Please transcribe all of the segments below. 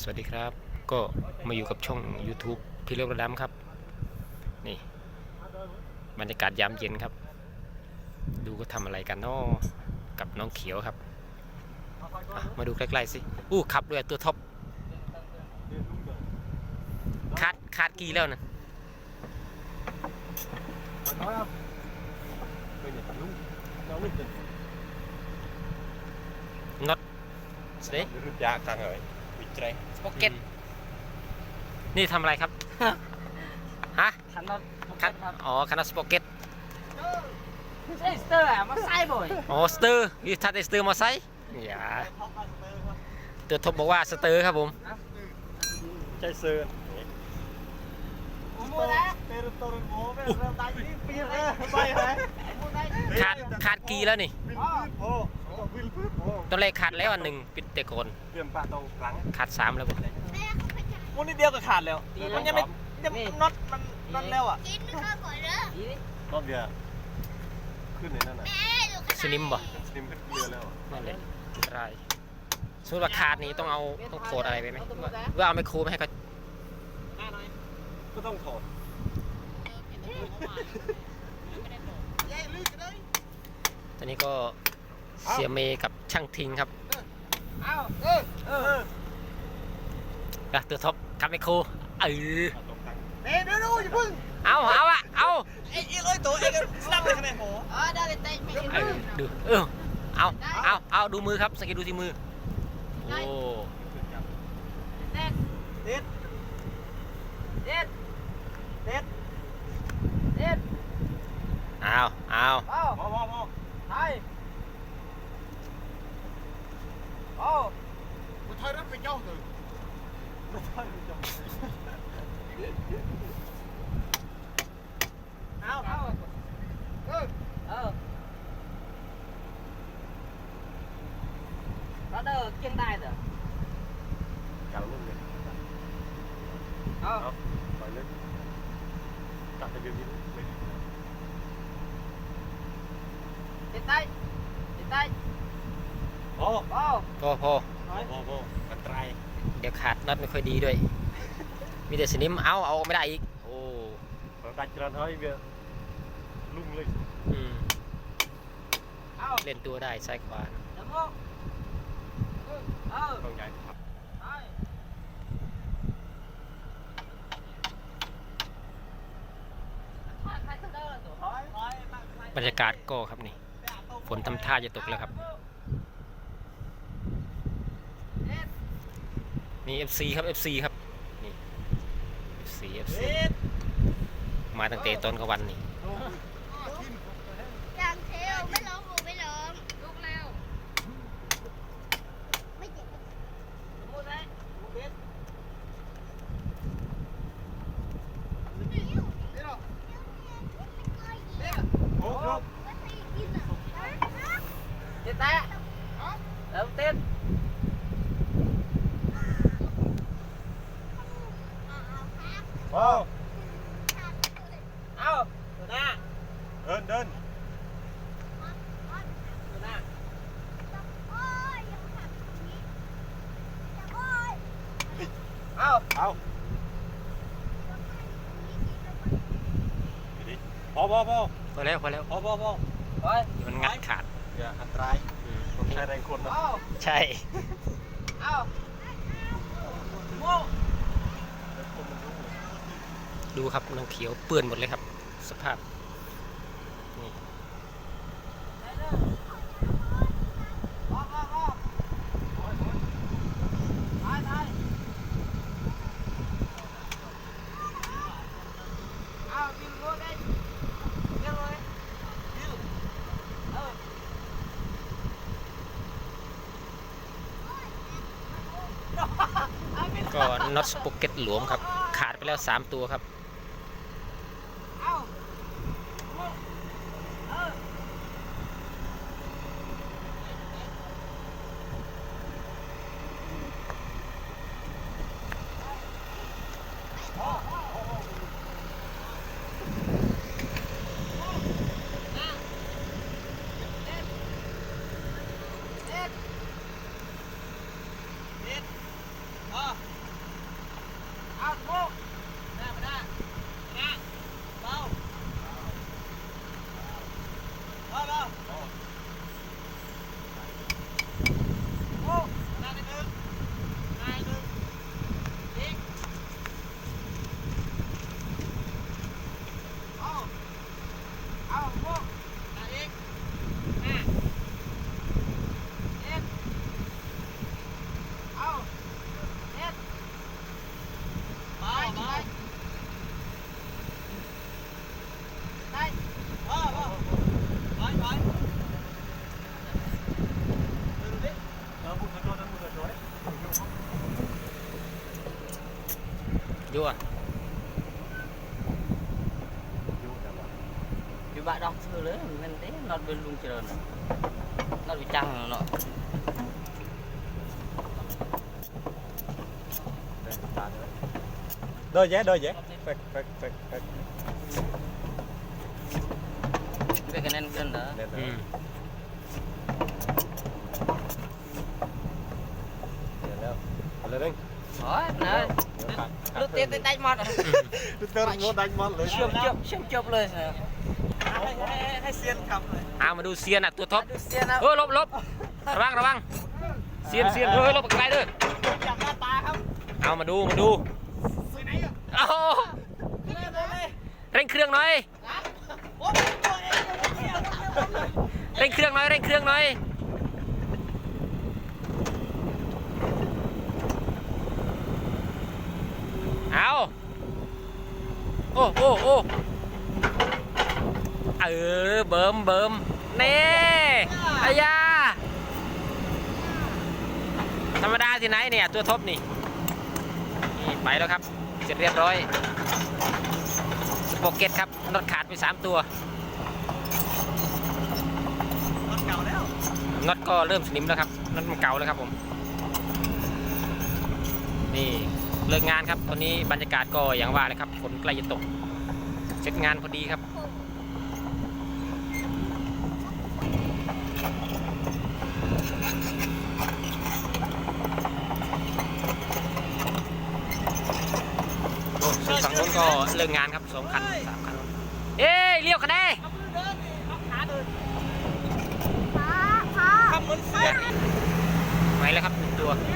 สวัสดีครับ ก็มาอยู่กับช่อง YouTube พี่เลือกระดำครับ นี่บรรยากาศยามเย็นครับ ดูก็ทำอะไรกันเนาะกับน้องเขียวครับอะมาดูใกล้ๆสิ อู้ขับด้วยตัวท็อปคาดคาดกี่แล้วนะ nói không bây giờ thằng lúc nó lúc tình น็อตสิ rút giá thằng rồi bị tre สป็อกเก็ตนี่ทำอะไรครับ ฮะขันน็อตคันอ๋อคันน็อตสป็อกเก็ตไม่ใช่สเตอร์อะมาใส่บ่อยอ๋อสเตอร์ยี่ทัดสเตอร์มาใส่อย่าตัวท็อปบอกว่าสเตอร์ครับผม chai sơ มูแล้ว pero todo el mundo pero dai đi pia bay hả ขาดขาดกี่แล้วนี่ ô vil phước ô ตอนแรกขาดแล้วอันหนึ่งปิดแต่โกน viêm ba đầu lắng ขาดสามแล้วบ่มุนนิดเดียวก็ขาดแล้ว มันยังไม่ยังน็อตมันน็อตแล้วอะกินข้าวก่อนเด้อดีดิ nó bìa ขึ้นในนั่นน่ะแม่ดูขนาดสนิมบ่สนิมขึ้นเรือแล้วนั่นแหละอันตรายสมมติว่าขาดนี้ต้องเอาต้องโคดอะไรไปไหมว่าเอาไมโครไปให้เขาก็ต้องถอดตอนนี้ก็ เสียเมย์กับช่างทิงครับเอ้าเออเอออะตัวท็อปกับไมโครเออตรงตั้งเดี๋ยวเดี๋ยวดูอย่าเพึ่งเอาเอาอะเอาไอ้อีเอ้ยตัวเองก็นั่งเลยคะแนนโหอ๋อได้เลยเตะไม่เห็นเออดูเออเอาเอาเอาดูมือครับสกิลดูที่มือโอ้เด็ดเด็ดเด็ดเด็ดเด็ดเอาเอาเอ้าพอพอพอไทย โอ้กูถอยรถไปเจ้าเถอะรถไฟไปเจ้าเอาเอ้าเออ พอโอ้พอพอพอพอพอมันไตรเดี๋ยวขาดน็อตไม่ค่อยดีด้วย มีแต่สนิมเอาเอาไม่ได้อีก โอ้เราดัดจรันเฮ้ยเบียลุ่งเลยอืมเอ้าเล่นตัวได้ซ้ายขวาเดี๋ยวโมเออต้องใหญ่ครับไปถ่ายถ่ายเดินตัวถอยถอยมาไปบรรยากาศก็ครับนี่ ฝนทำท่าจะตกแล้วครับ เด็ด นี่ FC ครับ FC ครับ นี่ FC FC เด็ดมาตั้งแต่ตอนกลางวันนี่ อย่างเทลไม่ร้องหนูไม่ร้องลุกแล้ว ไม่เจ็บ มูได้ เด็ด โอ้ย เด็ดแต่เริ่มเต้น พอเอาตัวหน้า เดินเดินตัวหน้าเอาเอาดิพอพอพอพอแล้วพอแล้วพอพอพอไปเดี๋ยวมันงัดขาดอย่าอันตรายผมใช้แรงคนนะ เอาใช่ เอาโม่ ดูครับน้องเขียวเปื้อนหมดเลยครับ สภาพนี่ก็น็อตสป็อกเก็ตหลวมครับ ขาดไปแล้ว 3 ตัวครับ Whoa. ดูอะยุ่งแต่ว่าพี่บ้าดอกซื้อเลยมันเด้นอดเป็นลุงเจริ ญนอดวิจังเนาะเดินตาเลยโดยแย่โดยแย่เฟกเฟกเฟกเฟกเป็นคะแนนเกินเหรอเล่นเลอืยมเดี๋ยวแล้วเอาเลยเร่งโอ้ยนะเดี๋ยวขาดลูกเตะเตะใจหมดลูกเตะโง่ดังมันเลยเชื่อมจบเชื่อมจบเลยให้ให้ให้เซียนขับเลยเอามาดูเซียนอะตัวท็อปดูเซียนนะเออหลบหลบระวังระวังเซียนเซียนเออหลบไกลด้วยจับหน้าตาครับเอามาดูมาดูเอาเร่งเครื่องหน่อยโอ้ยตัวเองเซียนเร่งเครื่องหน่อยเร่งเครื่องหน่อยเอา โอ้โอ้โอ้เออเบิ่มเบิ่มเน่อายาธรรมดาที่ไหนเนี่ยตัวท็อปนี่นี่ไปแล้วครับ เสร็จเรียบร้อยสโปเก็ตครับน็อตขาดไป3ตัวรถเก่าแล้วน็อตก็เริ่มสนิมแล้วครับน็อตมันเก่าแล้วครับผมนี่ เลิกงานครับ ตอนนี้บรรยากาศก็อย่างว่าเลยครับฝนใกล้จะตกเสร็จงานพอดีครับโอ้ส่วนฝั่งโน้นก็เลิกงานครับสองคันสามคัน เอ้ยเลี้ยวกันได้เอามือเดินเอาขาเดินพ่อพ่อทำเหมือนเซียนไหวแล้วครับหนึ่งตัว เลย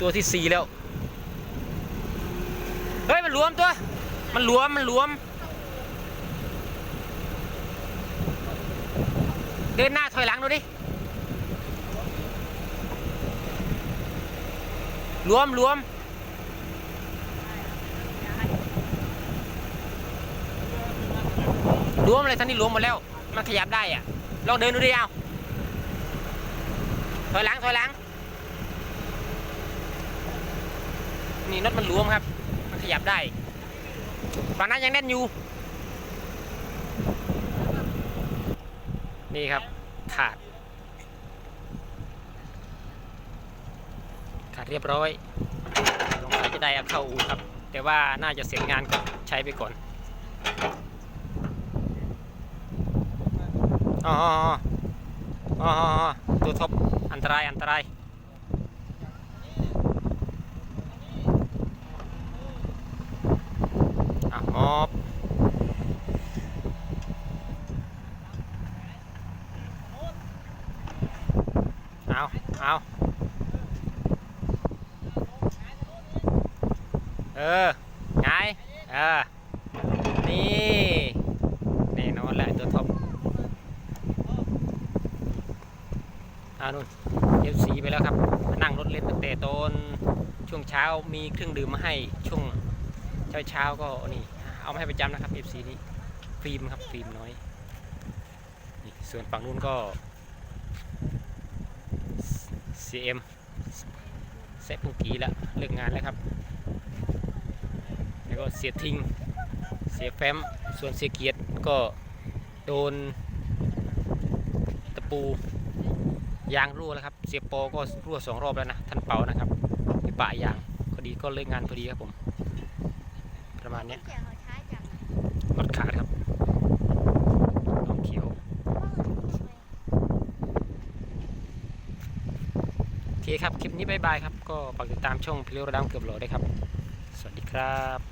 ตัวที่สี่แล้ว เฮ้ย มันรวมตัว มันรวม มันรวม เดินหน้าถอยหลังดูดิ รวมรวมรวมเลยท่านี้รวมหมดแล้ว มันขยับได้อะลองเดินดูดิเอาถอยหลังถอยหลัง นี่น็อตมันหลวมครับ มันขยับได้ฝั่งนั้นยังแน่นอยู่ นี่ครับขาด ขาดเรียบร้อยสงสัยจะได้เอาเข้าอู่ครับ แต่ว่าน่าจะเสร็จงานก็ใช้ไปก่อน อ๋อ อ๋อ อ๋ออ๋อตัวท็อปอันตรายอันตราย อะมอบเอาเอาเออไงเออ นี่ แน่นอนแหละตัวท็อปเอานู่นเอฟซีไปแล้วครับมานั่งรถเล่นตั้งแต่ตอนช่วงเช้ามีเครื่องดื่มมาให้ช่วงเช้าเช้าก็นี่เอามาให้ประจำนะครับ FC นี้ฟิล์มครับฟิล์มน้อยนี่ส่วนฝั่งนู้นก็ CM เซฟปุงกีแล้วเลิกงานแล้วครับ แล้วก็เสียทิงเสียแฟ้มส่วนเสียเกียรติก็ โดนตะปูยางรั่วแล้วครับ เสียบโปก็รั่วสองรอบแล้วนะท่านเป่านะครับที่ปะยางพอดีก็เลิกงานพอดีครับผม ประมาณเนี้ยเสียงเขาช้าจังรถขาดครับน้องเขียวโอเคครับ คลิปนี้บายบายครับ ก็ฝากติดตามช่องพิเรวระดังเกือบโหลได้วยครับ สวัสดีครับ